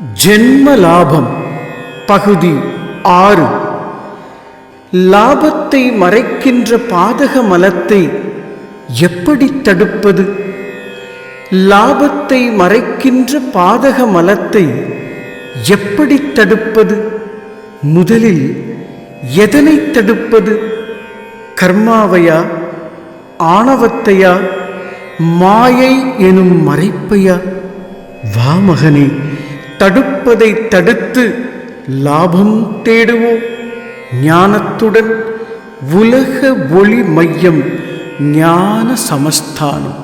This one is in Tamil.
ஜென்ம லாபம் பகுதி ஆறு. லாபத்தை மறைக்கின்ற பாதக மலத்தை எப்படி தடுப்பது? லாபத்தை மறைக்கின்ற பாதக மலத்தை எப்படி தடுப்பது? முதலில் எதனை தடுப்பது? கர்மாவையா ஆணவத்தையா மாயை எனும் மறைப்பையா? வா மகனே தடுப்பதை தடுத்து லாபம் தேடுவோம். ஞானத்துடன் உலக ஒளி மையம் ஞான சமஸ்தானம்.